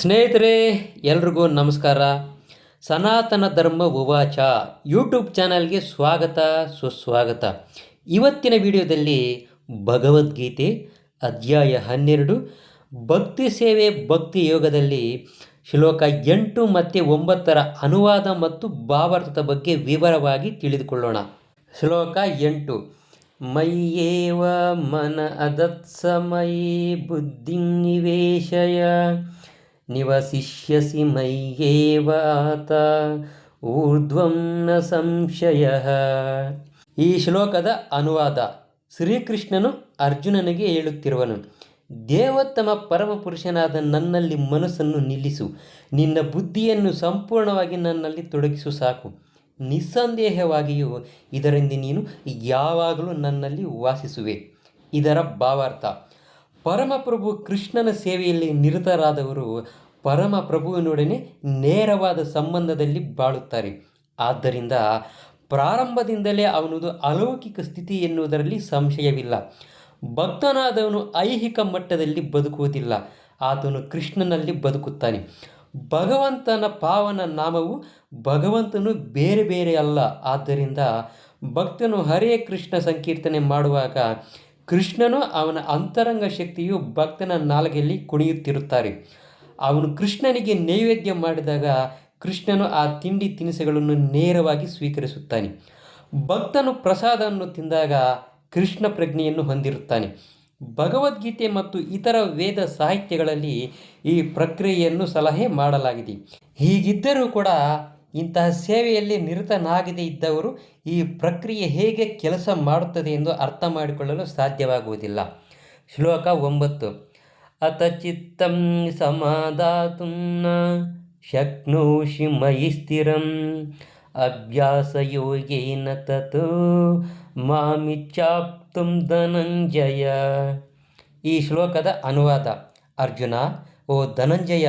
ಸ್ನೇಹಿತರೆ, ಎಲ್ರಿಗೂ ನಮಸ್ಕಾರ. ಸನಾತನ ಧರ್ಮ ಉವಾಚ ಯೂಟ್ಯೂಬ್ ಚಾನಲ್ಗೆ ಸ್ವಾಗತ, ಸುಸ್ವಾಗತ. ಇವತ್ತಿನ ವಿಡಿಯೋದಲ್ಲಿ ಭಗವದ್ಗೀತೆ ಅಧ್ಯಾಯ ಹನ್ನೆರಡು, ಭಕ್ತಿ ಸೇವೆ ಭಕ್ತಿ ಯೋಗದಲ್ಲಿ ಶ್ಲೋಕ ಎಂಟು ಮತ್ತು ಒಂಬತ್ತರ ಅನುವಾದ ಮತ್ತು ಭಾವಾರ್ಥದ ಬಗ್ಗೆ ವಿವರವಾಗಿ ತಿಳಿದುಕೊಳ್ಳೋಣ. ಶ್ಲೋಕ ಎಂಟು ಮಯ್ಯೇವ ಮನ ಅದತ್ಸಮಯೇ ಬುದ್ಧಿ ನಿವೇಶಯ ನಿವಸಿಷ್ಯಸಿ ಮಯ್ಯೇವಾತ ಊರ್ಧ್ವಂ ನ ಸಂಶಯ. ಈ ಶ್ಲೋಕದ ಅನುವಾದ ಶ್ರೀಕೃಷ್ಣನು ಅರ್ಜುನನಿಗೆ ಹೇಳುತ್ತಿರುವನು, ದೇವೋತ್ತಮ ಪರಮಪುರುಷನಾದ ನನ್ನಲ್ಲಿ ಮನಸ್ಸನ್ನು ನಿಲ್ಲಿಸು, ನಿನ್ನ ಬುದ್ಧಿಯನ್ನು ಸಂಪೂರ್ಣವಾಗಿ ನನ್ನಲ್ಲಿ ತೊಡಗಿಸು ಸಾಕು. ನಿಸ್ಸಂದೇಹವಾಗಿಯೂ ಇದರಿಂದ ನೀನು ಯಾವಾಗಲೂ ನನ್ನಲ್ಲಿ ವಾಸಿಸುವೆ. ಇದರ ಭಾವಾರ್ಥ ಪರಮಪ್ರಭು ಕೃಷ್ಣನ ಸೇವೆಯಲ್ಲಿ ನಿರತರಾದವರು ಪರಮಪ್ರಭುವಿನೊಡನೆ ನೇರವಾದ ಸಂಬಂಧದಲ್ಲಿ ಬಾಳುತ್ತಾರೆ. ಆದ್ದರಿಂದ ಪ್ರಾರಂಭದಿಂದಲೇ ಅವನದು ಅಲೌಕಿಕ ಸ್ಥಿತಿ ಎನ್ನುವುದರಲ್ಲಿ ಸಂಶಯವಿಲ್ಲ. ಭಕ್ತನಾದವನು ಐಹಿಕ ಮಟ್ಟದಲ್ಲಿ ಬದುಕುವುದಿಲ್ಲ. ಆತನು ಕೃಷ್ಣನಲ್ಲಿ ಬದುಕುತ್ತಾನೆ. ಭಗವಂತನ ಪಾವನ ನಾಮವು ಭಗವಂತನು ಬೇರೆ ಬೇರೆ ಅಲ್ಲ. ಆದ್ದರಿಂದ ಭಕ್ತನು ಹರೇ ಕೃಷ್ಣ ಸಂಕೀರ್ತನೆ ಮಾಡುವಾಗ ಕೃಷ್ಣನು ಅವನ ಅಂತರಂಗ ಶಕ್ತಿಯು ಭಕ್ತನ ನಾಲ್ಗೆಯಲ್ಲಿ ಕುಣಿಯುತ್ತಿರುತ್ತಾರೆ. ಅವನು ಕೃಷ್ಣನಿಗೆ ನೈವೇದ್ಯ ಮಾಡಿದಾಗ ಕೃಷ್ಣನು ಆ ತಿಂಡಿ ತಿನಿಸುಗಳನ್ನು ನೇರವಾಗಿ ಸ್ವೀಕರಿಸುತ್ತಾನೆ. ಭಕ್ತನು ಪ್ರಸಾದವನ್ನು ತಿಂದಾಗ ಕೃಷ್ಣ ಪ್ರಜ್ಞೆಯನ್ನು ಹೊಂದಿರುತ್ತಾನೆ. ಭಗವದ್ಗೀತೆ ಮತ್ತು ಇತರ ವೇದ ಸಾಹಿತ್ಯಗಳಲ್ಲಿ ಈ ಪ್ರಕ್ರಿಯೆಯನ್ನು ಸಲಹೆ ಮಾಡಲಾಗಿದೆ. ಹೀಗಿದ್ದರೂ ಕೂಡ ಇಂತಹ ಸೇವೆಯಲ್ಲಿ ನಿರತನಾಗದೇ ಇದ್ದವರು ಈ ಪ್ರಕ್ರಿಯೆ ಹೇಗೆ ಕೆಲಸ ಮಾಡುತ್ತದೆ ಎಂದು ಅರ್ಥ ಮಾಡಿಕೊಳ್ಳಲು ಸಾಧ್ಯವಾಗುವುದಿಲ್ಲ. ಶ್ಲೋಕ ಒಂಬತ್ತು. ಅತ ಚಿತ್ತಂ ಸಮಾಧಾತು ಶಕ್ನೋಷಿ ಮಯಿ ಸ್ಥಿರಂ. ಅಭ್ಯಾಸಯೋಗೇನ ತತ್ ಮಾಮಿಚ್ಚಾಪ್ತು ಧನಂಜಯ. ಈ ಶ್ಲೋಕದ ಅನುವಾದ ಅರ್ಜುನ, ಓ ಧನಂಜಯ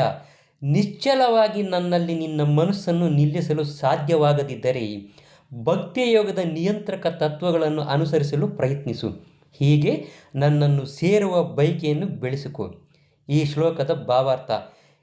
ನಿಶ್ಚಲವಾಗಿ ನನ್ನಲ್ಲಿ ನಿನ್ನ ಮನಸ್ಸನ್ನು ನಿಲ್ಲಿಸಲು ಸಾಧ್ಯವಾಗದಿದ್ದರೆ ಭಕ್ತಿಯೋಗದ ನಿಯಂತ್ರಕ ತತ್ವಗಳನ್ನು ಅನುಸರಿಸಲು ಪ್ರಯತ್ನಿಸು. ಹೀಗೆ ನನ್ನನ್ನು ಸೇರುವ ಬಯಕೆಯನ್ನು ಬೆಳೆಸಿಕೊ. ಈ ಶ್ಲೋಕದ ಭಾವಾರ್ಥ.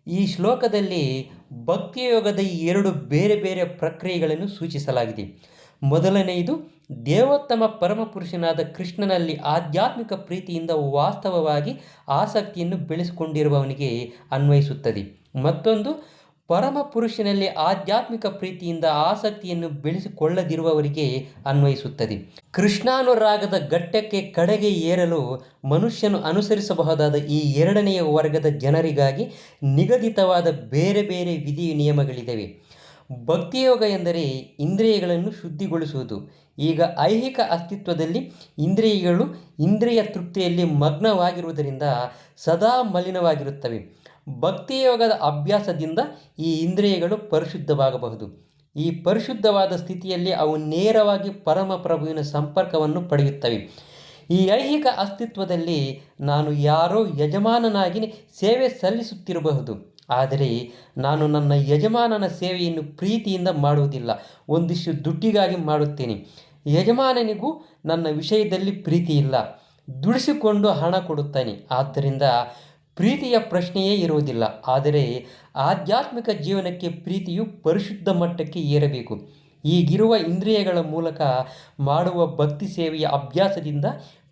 ಈ ಶ್ಲೋಕದಲ್ಲಿ ಭಕ್ತಿಯೋಗದ ಈ ಎರಡು ಬೇರೆ ಬೇರೆ ಪ್ರಕ್ರಿಯೆಗಳನ್ನು ಸೂಚಿಸಲಾಗಿದೆ. ಮೊದಲನೆಯದು, ದೇವೋತ್ತಮ ಪರಮಪುರುಷನಾದ ಕೃಷ್ಣನಲ್ಲಿ ಆಧ್ಯಾತ್ಮಿಕ ಪ್ರೀತಿಯಿಂದ ವಾಸ್ತವವಾಗಿ ಆಸಕ್ತಿಯನ್ನು ಬೆಳೆಸಿಕೊಂಡಿರುವವನಿಗೆ ಅನ್ವಯಿಸುತ್ತದೆ. ಮತ್ತೊಂದು, ಪರಮ ಪುರುಷನಲ್ಲಿ ಆಧ್ಯಾತ್ಮಿಕ ಪ್ರೀತಿಯಿಂದ ಆಸಕ್ತಿಯನ್ನು ಬೆಳೆಸಿಕೊಳ್ಳದಿರುವವರಿಗೆ ಅನ್ವಯಿಸುತ್ತದೆ. ಕೃಷ್ಣಾನುರಾಗದ ಘಟ್ಟಕ್ಕೆ ಕಡೆಗೆ ಏರಲು ಮನುಷ್ಯನು ಅನುಸರಿಸಬಹುದಾದ ಈ ಎರಡನೆಯ ವರ್ಗದ ಜನರಿಗಾಗಿ ನಿಗದಿತವಾದ ಬೇರೆ ಬೇರೆ ವಿಧಿ ನಿಯಮಗಳಿವೆ ಭಕ್ತಿಯೋಗ ಎಂದರೆ ಇಂದ್ರಿಯಗಳನ್ನು ಶುದ್ಧಿಗೊಳಿಸುವುದು. ಈಗ ಐಹಿಕ ಅಸ್ತಿತ್ವದಲ್ಲಿ ಇಂದ್ರಿಯಗಳು ಇಂದ್ರಿಯ ತೃಪ್ತಿಯಲ್ಲಿ ಮಗ್ನವಾಗಿರುವುದರಿಂದ ಸದಾ ಮಲಿನವಾಗಿರುತ್ತವೆ. ಭಕ್ತಿಯೋಗದ ಅಭ್ಯಾಸದಿಂದ ಈ ಇಂದ್ರಿಯಗಳು ಪರಿಶುದ್ಧವಾಗಬಹುದು. ಈ ಪರಿಶುದ್ಧವಾದ ಸ್ಥಿತಿಯಲ್ಲಿ ಅವು ನೇರವಾಗಿ ಪರಮ ಪ್ರಭುವಿನ ಸಂಪರ್ಕವನ್ನು ಪಡೆಯುತ್ತವೆ. ಈ ಐಹಿಕ ಅಸ್ತಿತ್ವದಲ್ಲಿ ನಾನು ಯಾರೋ ಯಜಮಾನನಾಗಿ ಸೇವೆ ಸಲ್ಲಿಸುತ್ತಿರಬಹುದು. ಆದರೆ ನಾನು ನನ್ನ ಯಜಮಾನನ ಸೇವೆಯನ್ನು ಪ್ರೀತಿಯಿಂದ ಮಾಡುವುದಿಲ್ಲ. ಒಂದಿಷ್ಟು ದುಡ್ಡಿಗಾಗಿ ಮಾಡುತ್ತೇನೆ. ಯಜಮಾನನಿಗೂ ನನ್ನ ವಿಷಯದಲ್ಲಿ ಪ್ರೀತಿ ಇಲ್ಲ ದುಡಿಸಿಕೊಂಡು ಹಣ ಕೊಡುತ್ತಾನೆ. ಆದ್ದರಿಂದ ಪ್ರೀತಿಯ ಪ್ರಶ್ನೆಯೇ ಇರುವುದಿಲ್ಲ. ಆದರೆ ಆಧ್ಯಾತ್ಮಿಕ ಜೀವನಕ್ಕೆ ಪ್ರೀತಿಯು ಪರಿಶುದ್ಧ ಮಟ್ಟಕ್ಕೆ ಏರಬೇಕು. ಈಗಿರುವ ಇಂದ್ರಿಯಗಳ ಮೂಲಕ ಮಾಡುವ ಭಕ್ತಿ ಸೇವೆಯ ಅಭ್ಯಾಸದಿಂದ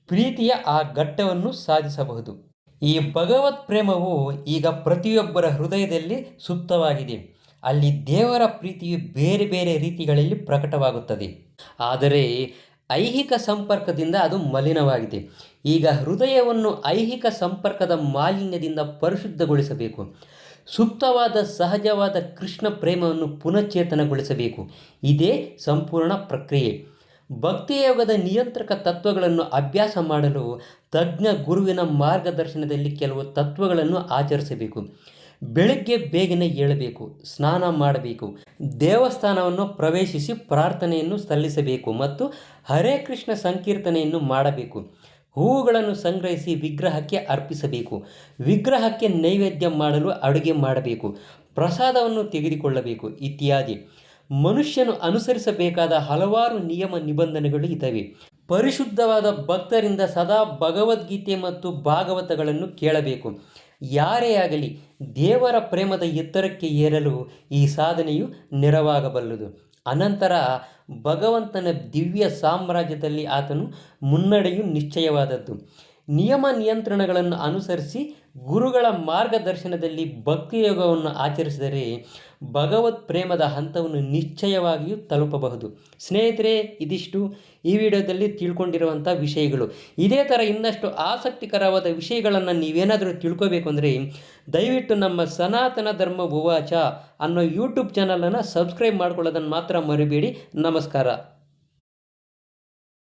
ಪ್ರೀತಿಯ ಆ ಘಟ್ಟವನ್ನು ಸಾಧಿಸಬಹುದು. ಈ ಭಗವತ್ ಪ್ರೇಮವು ಈಗ ಪ್ರತಿಯೊಬ್ಬರ ಹೃದಯದಲ್ಲಿ ಸುಪ್ತವಾಗಿದೆ. ಅಲ್ಲಿ ದೇವರ ಪ್ರೀತಿಯು ಬೇರೆ ಬೇರೆ ರೀತಿಗಳಲ್ಲಿ ಪ್ರಕಟವಾಗುತ್ತದೆ. ಆದರೆ ಐಹಿಕ ಸಂಪರ್ಕದಿಂದ ಅದು ಮಲಿನವಾಗಿದೆ. ಈಗ ಹೃದಯವನ್ನು ಐಹಿಕ ಸಂಪರ್ಕದ ಮಾಲಿನ್ಯದಿಂದ ಪರಿಶುದ್ಧಗೊಳಿಸಬೇಕು. ಸುಪ್ತವಾದ ಸಹಜವಾದ ಕೃಷ್ಣ ಪ್ರೇಮವನ್ನು ಪುನಶ್ಚೇತನಗೊಳಿಸಬೇಕು ಇದೇ ಸಂಪೂರ್ಣ ಪ್ರಕ್ರಿಯೆ. ಭಕ್ತಿಯೋಗದ ನಿಯಂತ್ರಕ ತತ್ವಗಳನ್ನು ಅಭ್ಯಾಸ ಮಾಡಲು ತಜ್ಞ ಗುರುವಿನ ಮಾರ್ಗದರ್ಶನದಲ್ಲಿ ಕೆಲವು ತತ್ವಗಳನ್ನು ಆಚರಿಸಬೇಕು. ಬೆಳಗ್ಗೆ ಬೇಗನೆ ಏಳಬೇಕು, ಸ್ನಾನ ಮಾಡಬೇಕು, ದೇವಸ್ಥಾನವನ್ನು ಪ್ರವೇಶಿಸಿ ಪ್ರಾರ್ಥನೆಯನ್ನು ಸಲ್ಲಿಸಬೇಕು ಮತ್ತು ಹರೇ ಕೃಷ್ಣ ಸಂಕೀರ್ತನೆಯನ್ನು ಮಾಡಬೇಕು. ಹೂವುಗಳನ್ನು ಸಂಗ್ರಹಿಸಿ ವಿಗ್ರಹಕ್ಕೆ ಅರ್ಪಿಸಬೇಕು. ವಿಗ್ರಹಕ್ಕೆ ನೈವೇದ್ಯ ಮಾಡಲು ಅಡುಗೆ ಮಾಡಬೇಕು. ಪ್ರಸಾದವನ್ನು ತೆಗೆದುಕೊಳ್ಳಬೇಕು ಇತ್ಯಾದಿ. ಮನುಷ್ಯನು ಅನುಸರಿಸಬೇಕಾದ ಹಲವಾರು ನಿಯಮ ನಿಬಂಧನೆಗಳು ಇದ್ದಾವೆ. ಪರಿಶುದ್ಧವಾದ ಭಕ್ತರಿಂದ ಸದಾ ಭಗವದ್ಗೀತೆ ಮತ್ತು ಭಾಗವತಗಳನ್ನು ಕೇಳಬೇಕು. ಯಾರೇ ಆಗಲಿ ದೇವರ ಪ್ರೇಮದ ಎತ್ತರಕ್ಕೆ ಏರಲು ಈ ಸಾಧನೆಯು ನೆರವಾಗಬಲ್ಲದು. ಅನಂತರ ಭಗವಂತನ ದಿವ್ಯ ಸಾಮ್ರಾಜ್ಯದಲ್ಲಿ ಆತನು ಮುನ್ನಡೆಯು ನಿಶ್ಚಯವಾದದ್ದು. ನಿಯಮ ನಿಯಂತ್ರಣಗಳನ್ನು ಅನುಸರಿಸಿ ಗುರುಗಳ ಮಾರ್ಗದರ್ಶನದಲ್ಲಿ ಭಕ್ತಿಯೋಗವನ್ನು ಆಚರಿಸಿದರೆ ಭಗವತ್ ಪ್ರೇಮದ ಹಂತವನ್ನು ನಿಶ್ಚಯವಾಗಿಯೂ ತಲುಪಬಹುದು. ಸ್ನೇಹಿತರೆ, ಇದಿಷ್ಟು ಈ ವಿಡಿಯೋದಲ್ಲಿ ತಿಳ್ಕೊಂಡಿರುವಂಥ ವಿಷಯಗಳು. ಇದೇ ಥರ ಇನ್ನಷ್ಟು ಆಸಕ್ತಿಕರವಾದ ವಿಷಯಗಳನ್ನು ನೀವೇನಾದರೂ ತಿಳ್ಕೋಬೇಕು ಅಂದರೆ, ದಯವಿಟ್ಟು ನಮ್ಮ ಸನಾತನ ಧರ್ಮ ಉವಾಚ ಅನ್ನೋ ಯೂಟ್ಯೂಬ್ ಚಾನಲನ್ನು ಸಬ್ಸ್ಕ್ರೈಬ್ ಮಾಡ್ಕೊಳ್ಳೋದನ್ನು ಮಾತ್ರ ಮರಿಬೇಡಿ. ನಮಸ್ಕಾರ.